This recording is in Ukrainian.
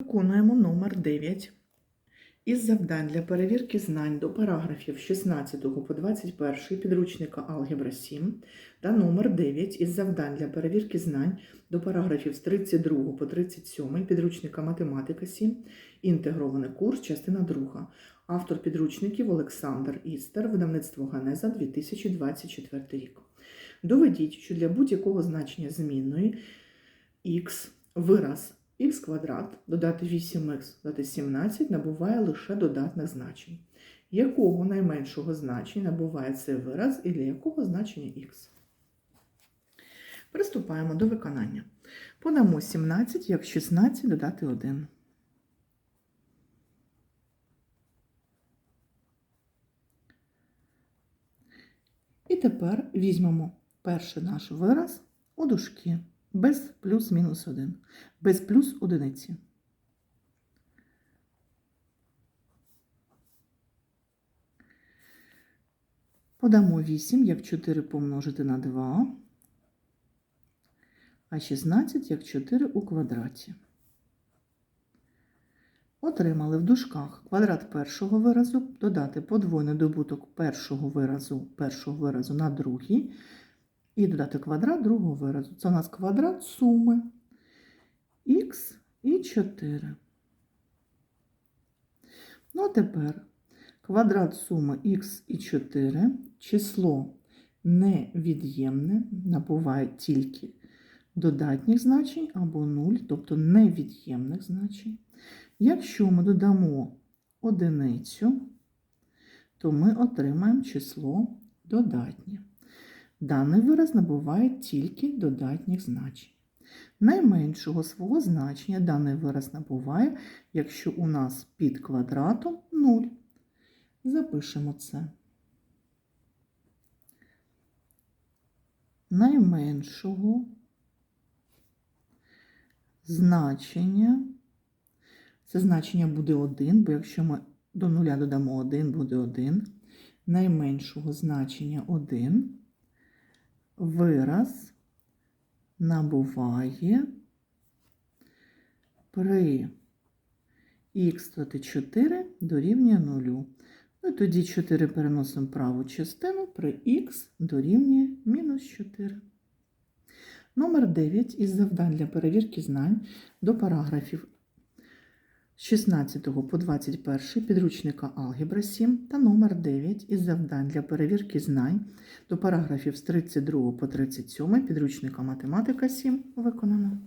Виконуємо номер 9 із завдань для перевірки знань до параграфів з 16 по 21 підручника Алгебра 7 та номер 9 із завдань для перевірки знань до параграфів з 32 по 37 підручника Математика 7, інтегрований курс, частина 2. Автор підручників Олександр Істер, видавництво Ганеза 2024 рік. Доведіть, що для будь-якого значення змінної х вираз х квадрат додати 8х додати 17 набуває лише додатних значень. Якого найменшого значення набуває цей вираз і для якого значення х? Приступаємо до виконання. Подамо 17 як 16 додати 1. І тепер візьмемо перший наш вираз у дужки без плюс-мінус 1, без плюс одиниці. Подамо 8 як 4 помножити на 2, а 16 як 4 у квадраті. Отримали в дужках. Квадрат першого виразу, додати подвойний добуток першого виразу, першого виразу на другий, і додати квадрат другого виразу. Це у нас квадрат суми х і 4. Ну, а тепер квадрат суми х і 4, число невід'ємне, набуває тільки додатніх значень або 0, тобто невід'ємних значень. Якщо ми додамо одиницю, то ми отримаємо число додатнє. Даний вираз набуває тільки додатніх значень. Найменшого свого значення даний вираз набуває, якщо у нас під квадратом 0. Запишемо це. Найменшого значення. Це значення буде 1, бо якщо ми до нуля додамо 1, буде 1. Найменшого значення 1 вираз набуває при х додати 4 дорівнює 0. Ну тоді 4 переносимо праву частину при х дорівнює мінус 4. Номер 9 із завдань для перевірки знань до параграфів з 16 по 21 підручника Алгебра 7 та номер 9 із завдань для перевірки знань до параграфів з 32 по 37 підручника Математика 7 виконано.